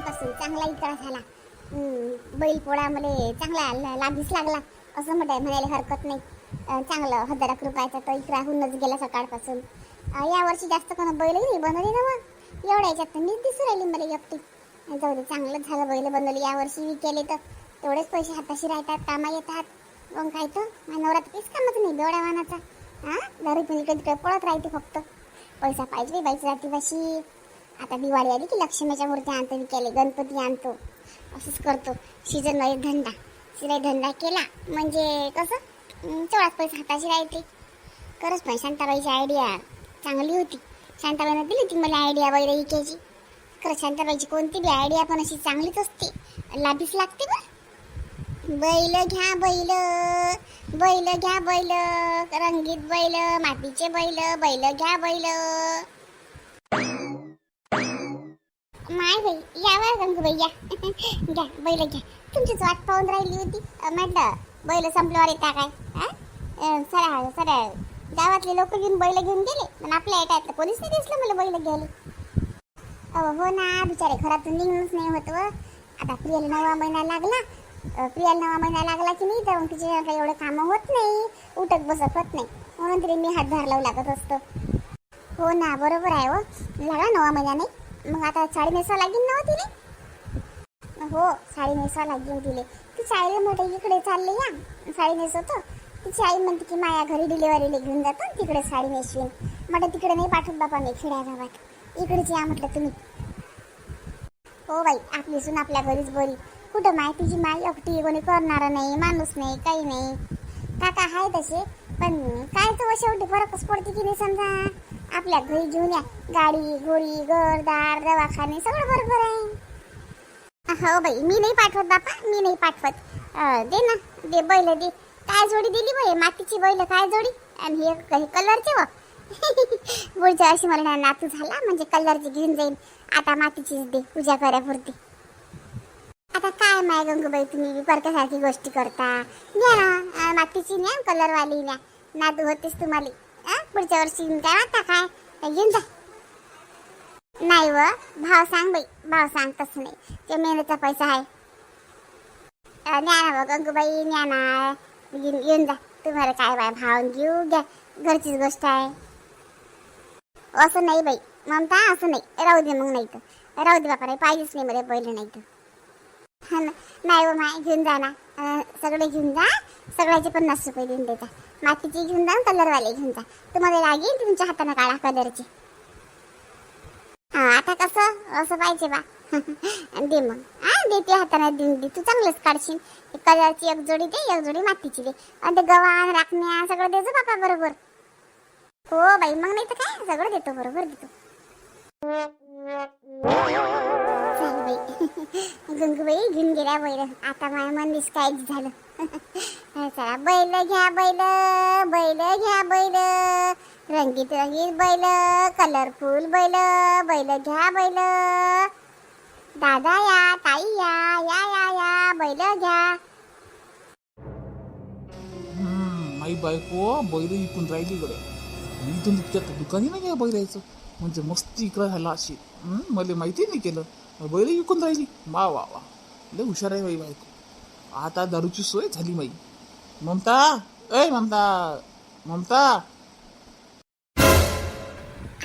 तेव्हापासून चांगला इतळा झाला. हम्म, बैलपोळा मला चांगला ला- लाभीस लागला. असं म्हणाय म्हणायला हरकत नाही. चांगलं हजार रुपयाचा तो इकरा होऊनच गेला सकाळपासून. यावर्षी जास्त कोणा बैलही नाही बनवली ना मग एवढ्या याच्यात तर मीच दिसू राहिली मला एकटी. जाऊ दे चांगलं झालं बैल बनवली. यावर्षी विकेले तर तेवढेच पैसे हाताशी राहतात कामा येतात. मग काय तर नवरात काहीच कामच नाही बेवड्या वानाचा हा दारू पिऊन इकडे तिकडे पळत राहते फक्त. पैसा पाहिजे बाई बाईची जातीपाशी. आता दिवाळी आली की लक्ष्मीच्या मूर्ती आणतो विकायला गणपती आणतो. असंच करतो. सीजन धंदा. शिलाई धंदा केला. म्हणजे कसं? तेवढाच पैसा हाताशी राहते. खरंच पण शांताबाईची आयडिया चांगली होती. शांताबाईनं दिली होती मला आयडिया वगैरे विकायची खरं शांताबाईची कोणती बी आयडिया पण अशी चांगलीच असते. लाभीच लागते बा बैल घ्या बैल बैल घ्या बैल रंगीत बैल मातीचे बैल बैल घ्या बैल. माय बाई या वर गंगूबाई या. घ्या बैल घ्या. तुमचीच वाट पाहून राहिली होती. म्हटलं बैल संपल्यावर येता काय? हा? अं, सरळ सरळ गावातले लोक घेऊन बैल घेऊन गेले पण आपल्या एटातलं कोणीच नाही दिसलं मला बैल घ्यायले. अहो हो ना बिचारे घरातून निघूनच नाही होत आता प्रियाला नवा महिना लागला. प्रियाला नवा महिना लागला की नाही तर मग तिचे काही एवढे कामं होत नाही उठत बसत होत नाही. म्हणून तरी मी हातभार लावू लागत असतो. हो ना बरोबर आहे हो लागला नवा महिना नाही? मग आता साडी नेसावं लागेल ना हो तिने हो साडी नेसावं लागेल तिले. तिची आईला म्हटलं इकडे चालले या. साडी नेसवतो. तिची आई म्हणते की माया घरी डिलिव्हरीला घेऊन जातो तिकडे साडी नेसवीन. म्हटलं तिकडे नाही पाठवत बापा मी खेड्या गावात. इकडेच या म्हटलं तुम्ही. हो बाई आपली सून आपल्या घरीच बरी. कुठं माय? तुझी माय एकटी कोणी करणार नाही माणूस नाही काही नाही. काका आहे तसे पण काय तो शेवटी फरकच पडते की नाही समजा? आपल्या घरी घेऊन या. गाडी घोडी घरदार दवाखाने सगळं बरोबर आहे. हो बाई मी नाही पाठवत बापा मी नाही पाठवत. दे ना दे बैल दे. काय जोडी दिली बाई? मातीची बैल काय जोडी? आणि हे हे कलरचे व. पुढच्या वर्षी मला नातू झाला म्हणजे कलरची घेऊन जाईन. आता मातीचीच दे पूजा करापुरती आता काय माय गंगूबाई तुम्ही विपर्कासारखी गोष्टी करता? घ्या मातीची न्या कलरवाली न्या. नातू होतेच तुम्हाला. पुढच्या वर्षी काय वाटता काय? घेऊन जा. नाही व भाव सांग बाई. भाव सांग तसं नाही. ते मेहनतीचा पैसा आहे. ज्ञाना ना व गंगूबाई न्या येऊन जा. तुम्हाला काय बाय भाव घेऊ घ्या. घरचीच गोष्ट आहे. असं नाही बाई. ममता असं नाही. राहू दे मग नाही तर राहू दे बापा पाहिजेच नाही मध्ये पहिले नाही तर नाही व माय घेऊन जा ना. सगळे घेऊन जा. सगळ्याचे पन्नास रुपये देऊन देता मातीची घेऊन जा कलरवाले घेऊन जा. तुम्हाला लागेल तुमच्या हाताने काढा कलरचे. हा आता कसं? असं पाहिजे बा. दे मग. हा देते हाताने देऊन दे. तू चांगलंच काढशील. कलरची एक जोडी दे एक जोडी मातीची दे. आणि ते गव्हाण राखण्या सगळं देजो बापा बरोबर. हो बाई मग नाही तर काय? सगळं देतो बरोबर देतो. बाई. गंगूबाई घेऊन गेल्या वैर आता माझ्या मन काहीच झालं. चला बैल घ्या बैल बैल घ्या बैल. रंगीत रंगीत बैल कलरफुल बैल बैल घ्या बैल. दादा या ताई या या या या बैल घ्या. माई बायको बैल विकून राहिली इकडे मी इथून इतक्यात दुकानी नाही बैल बैलायचं म्हणजे मस्ती इकडं झाला अशी. मला माहिती नाही केलं. बैल विकून राहिली. वा वा वा. लय हुशार आहे बाई बायको. आता दारूची सोय झाली माई ममता ऐ ममता ममता.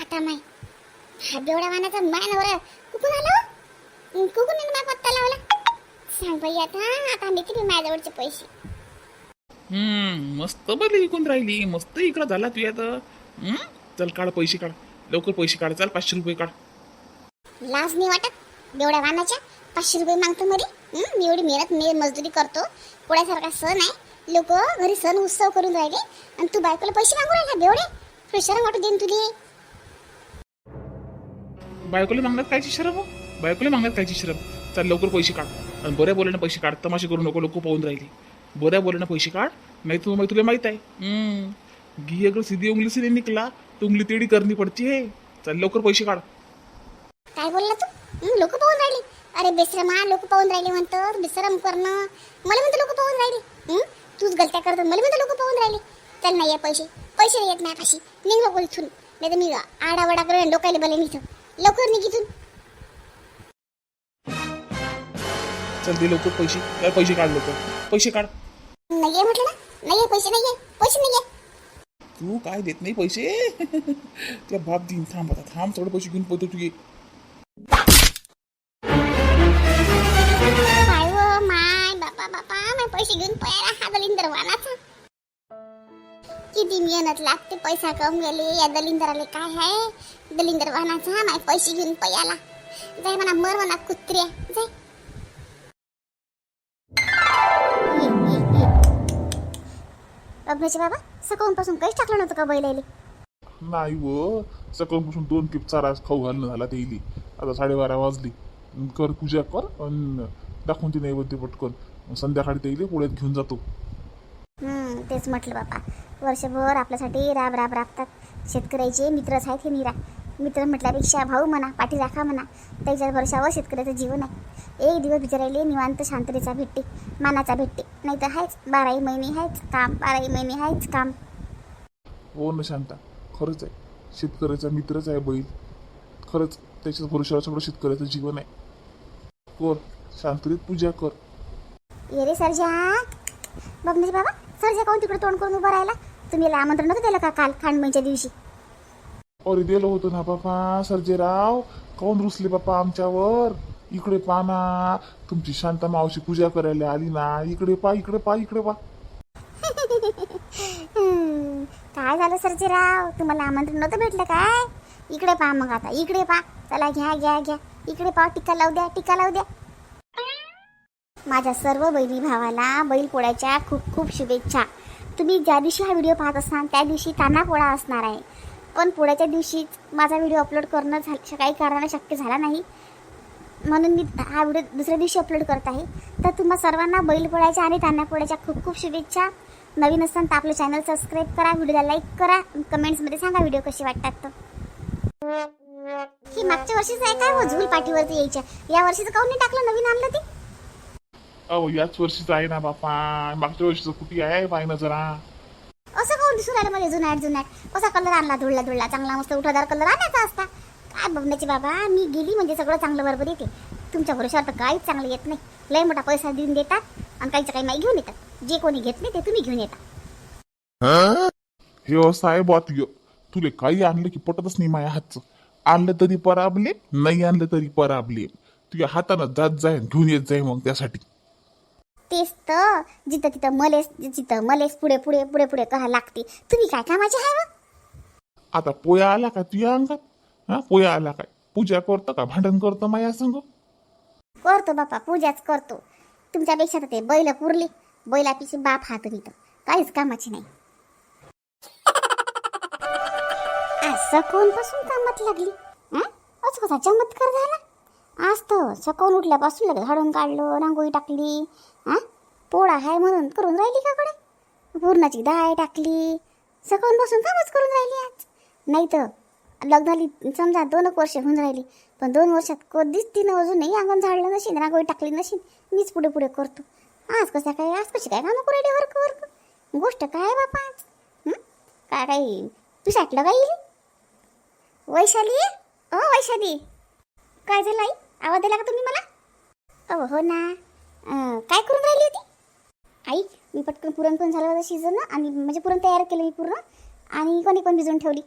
आता माय हा बेवड्या वानाचा माय नवरा कुठून आला हो? कुठून माय पत्ता लावला. सांग बाई आता आता मी किती माझ्याजवळचे पैसे. हम्म मस्त बैल विकून राहिली. मस्त इकडं झाला तू आता हम्म, चल काढ पैसे काढ. लवकर पैसे काढ चल पाचशे रुपये काढ. लाज नाही वाटत? बेवड्या वानाच्या पाचशे रुपये मागतो हं? मी एवढी मेहनत मी मजदुरी करतो. पुण्यासारखा सण आहे. लोक घरी सण उत्सव करून राहिले. आणि तू बायकोला पैसे मागू राहिला बेवडे? तुला शरम वाटू देईन तुले. बायकोला मागण्यात कायची शरम हो? बायकोला मागण्यात कायची शरम? चल लवकर पैसे काढ. आणि बऱ्या बोलायला पैसे काढ. तमाशे करू नको लोक पाहून राहिली. बऱ्या बोलायला पैसे काढ. नाही तू मग तुला माहीत आहे. घी अगर सीधी उंगली से नहीं निकला. तो उंगली टेढ़ी करनी पड़ती है. चल लवकर पैसे काढ. काय बोलला तू? लोक पाहून राहिले. अरे बेसरम हा लोक पाहून राहिले म्हणतो बेसरम करणं. मला म्हणतो लोक पाहून राहिले? तूच गलत्या करतो मला म्हणतो लोक पाहून राहिले. चल नाही पैसे. पैसे नाही येत नाही पाशी निघ लोक इथून. नाही तर मी आडावडा करेन लोकायला बोलेन इथं. लवकर निघ इथून. चल दे लवकर पैसे. काय पैसे काढ लवकर. पैसे काढ. नाहीये म्हटलं ना? नाहीये पैसे नाहीये. पैसे नाहीये. तू काय देत नाही पैसे? तुला बाप देईन. थांब आता. थांब थोडे पैसे घेऊन पोहतो तू ये. पैसे घेऊन हा दलिंदर वानाचा. किती मेहनत लागते पैसा कमवेले या दलिंदराले काय आहे? दलिंदर वानाचा माय पैसे घेऊन पयाला. जाय म्हणा मर म्हणा कुत्र्या. जाय. ये, ये, ये. अभ्याचे बाबा सकाळपासून काहीच टाकलं नव्हतं का बैलाले नाही व. सकाळपासून दोन टिप चारा खाऊ घालणं झाला ते आता साडेबारा वाजली. कर पूजा कर आणि दाखवून ती नैवेद्य पटकन. संध्याकाळी ते इले पोळ्यात घेऊन जातो. हम्म, तेच म्हटलं बापा. वर्षभर आपल्यासाठी राब राब राबतात. शेतकऱ्याचे मित्रच आहेत हे मीरा. मित्र म्हटल्यापेक्षा भाऊ म्हणा पाठी राखा म्हणा त्याच्या भरोशावर शेतकऱ्याचं जीवन आहे. एक दिवस बिचारायले निवांत शांततेचा भेटते मानाचा भेटते. नाही तर आहेच बाराही महिने आहेच काम बाराही महिने आहेच काम. हो ना शांता खरंच आहे. शेतकऱ्याचा मित्रच आहे बैल. खरंच त्याच्या भरोशावर सगळं शेतकऱ्याचं जीवन आहे. कर शांततेत पूजा कर. ये रे सरजा बघ बाबा सरजा काऊन तिकडे तोंड करून उभा राहिला? तुम्ही याला आमंत्रण नव्हतं दिलं का काल खांडमईच्या दिवशी? अरे दिलं होतं ना बापा सर्जेराव. काऊन रुसले बापा आमच्यावर? इकडे पा ना तुमची शांता मावशी पूजा करायला आली ना. इकडे पा इकडे पा इकडे पा काय झालं सरजीराव? तुम्हाला आमंत्रण नव्हतं भेटलं काय? इकडे पहा मग आता इकडे पहा. चला घ्या घ्या घ्या. इकडे पहा टिक्का लावू द्या टिक्का लावू द्या. माझ्या सर्व बहिणी भावाला बैलपोळ्याच्या खूप खूप शुभेच्छा. तुम्ही ज्या दिवशी हा व्हिडिओ पाहत असाल त्या दिवशी ताना पोळा असणार आहे. पण पोळ्याच्या दिवशीच माझा व्हिडिओ अपलोड करणं झालं काही कारणाने शक्य झाला नाही. म्हणून मी हा व्हिडिओ दुसऱ्या दिवशी अपलोड करत आहे. तर तुम्हा सर्वांना बैलपोळ्याच्या आणि तान्यापोळ्याच्या खूप खूप शुभेच्छा. नवीन असताना तर आपलं चॅनल सबस्क्राईब करा व्हिडिओला लाईक करा कमेंट्समध्ये सांगा व्हिडिओ कसे वाटतात तर. ही मागच्या वर्षीच आहे काय हो झूल पाठीवरती यायच्या. या वर्षीचं काऊन नाही टाकलं? नवीन आणलं ते? अहो याच वर्षीचं आहे ना बापा मागच्या वर्षीचं कुठे आहे पाय ना जरा असं काऊन दिसून राहिलं मला जुनाट जुनाट कसा कलर आणला धुळला धुळला. चांगला मस्त उठादार कलर आणायचा असता. काय बघण्याची बाबा? मी गेली म्हणजे सगळं चांगलं बरोबर येते. तुमच्या भरोशावर तर काहीच चांगलं येत नाही. लय मोठा पैसा देऊन देतात आणि काहीचं काही नाही घेऊन येतात. जे कोणी घेत नाही ते तुम्ही घेऊन येता. हे असं आहे बॉत य तुले काही आणलं की पटतच नाही माझ्या हातचं. आणलं तरी पराबले नाही आणलं तरी पराबले. तुझ्या हातानं जात जाय घेऊन येत जाय मग त्यासाठी. तेच तर. जिथं तिथं मलेस जिथं मलेस पुढे पुढे पुढे पुढे कहा लागते. तुम्ही काय कामाचे आहे व? आता पोया आला का तुझ्या अंगात? हा पोया आला काय? पूजा करतं का? भांडण करतं माया संग? करतो बापा पूजाच करतो. तुमच्यापेक्षा तर ते बैल पुरली. बैलापिशी बाप हा तुम्ही तर. काहीच कामाची नाही. आज सकाळून पासून कामात लागली? हं? असं कसा चमत्कार झाला? आज तर सकाळून उठल्यापासून लगेच झाडून काढलं रांगोळी टाकली. हा? पोळा आहे म्हणून करून राहिली का कडे पूर्णाची डाळ टाकली. सकाळून बसून कामच करून राहिली आज. नाही तर लग्नाली समजा दोन एक वर्ष होऊन राहिली पण दोन वर्षात कधीच तिनं अजूनही अंगण झाडलं नशीन रांगोळी टाकली नशीन. मीच पुढे पुढे करतो. आज कसं काय आज कशी काय कामं करू वर्क वर्क? गोष्ट काय आहे बापा आज? काय काही तू साठलं का येईल वैशाली? अ वैशाली. काय झालं आई? आवाज दिला का तुम्ही मला? अहो हो ना. काय करून राहिली होती? आई मी पटकन पुरण पण झालं होतं शिजणं आणि म्हणजे पुरण तयार केलं मी पूर्ण आणि कोणी पण भिजवून ठेवली.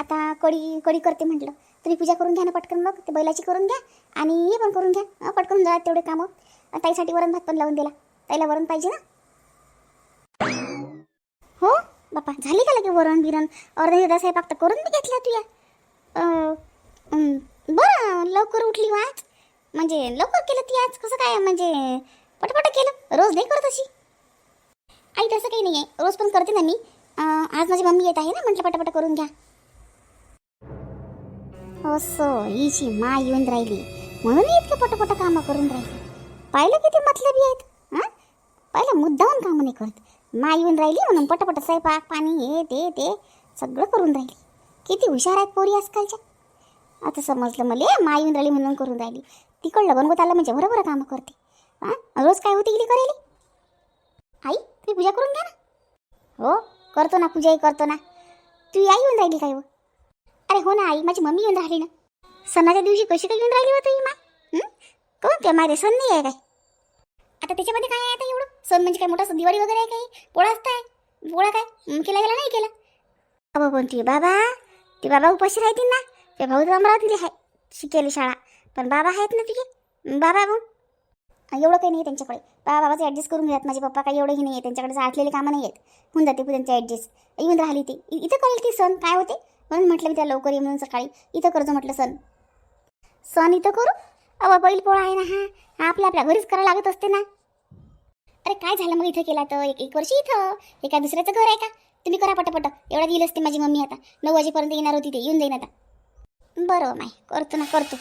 आता कढी कढी करते म्हटलं. तुम्ही पूजा करून घ्या ना पटकन मग ते बैलाची करून घ्या आणि हे पण करून घ्या. पटकन जा तेवढे कामं. ताईसाठी वरण भात पण लावून दिला. ताईला वरण पाहिजे ना? हो? बापा झाली का लगे वरण बिरण? अर्धा अर्धा साहेब आता करून मी घेतला तुया. बरं लवकर उठली वाच म्हणजे लवकर केलं ती आज? कसं काय म्हणजे पटपट केलं? रोज नाही करत अशी? आई तसं काही नाही आहे रोज पण करते ना मी. आज माझी मम्मी येत आहे ना म्हटलं पटापट करून घ्या. असो हिची मा येऊन राहिली. म्हणून इतकं पटपट कामं करून राहिली. पाहिलं किती मतलबी आहेत हां? पाहिलं मुद्दाहून कामं नाही करत. मा येऊन राहिली म्हणून पटापट स्वयंपाक पाणी हे ते ते सगळं करून राहिली. किती हुशार आहेत पोरी आजकालच्या. आता समजलं मला मा येऊन राहिली म्हणून करून राहिली. तिकडलं बनवत आलं म्हणजे बरोबर कामं करते. हां? रोज काय होती इकडे करेली आई तुम्ही पूजा करून घ्या ना. हो करतो ना पूजाही करतो ना. तू आई येऊन राहिली काय हो? अरे हो ना आई माझी मम्मी येऊन राहिली ना. सणाच्या दिवशी कशी काय येऊन राहिली होती ही मा? कोण ते माझे सण नाही आहे काय? आता त्याच्यामध्ये काय आहे आता एवढं? सण म्हणजे काय मोठा दिवाळी वगैरे आहे काही पोळा असताय पोळा काय? केला गेला नाही केला? अबो कोणती बाबा ते बाबा उपाशी राहतील ना. ते भाऊ तर अमरावतीला आहे. शिकेली शाळा. पण बाबा आहेत ना तिथे बाबा मग एवढं काही नाही आहे त्यांच्याकडे. बाबा बाबाचं ॲडजस्ट करून घेतात माझे पप्पा काही एवढंही नाही आहे त्यांच्याकडे. साठलेले कामं नाही आहेत. होऊन जाते त्यांचे ॲडजस्ट येऊन राहिली ती. इथं करेल ती सण. काय होते? म्हणून म्हटलं मी त्या लवकर ये म्हणून सकाळी. इथं करतो म्हटलं सण. सण इथं करू? अवा बैल पोळा आहे ना हा. हा आपल्या आपल्या घरीच करावं लागत असते ना. अरे काय झालं मग इथं केला तर? एक एक वर्ष इथं. एका दुसऱ्याचं घर आहे का? तुम्ही करा पटपट. एवढा दिल असते माझी मम्मी आता. नऊ वाजेपर्यंत येणार होती ते. येऊन जाईन आता. बरं माय. करतो ना करतो.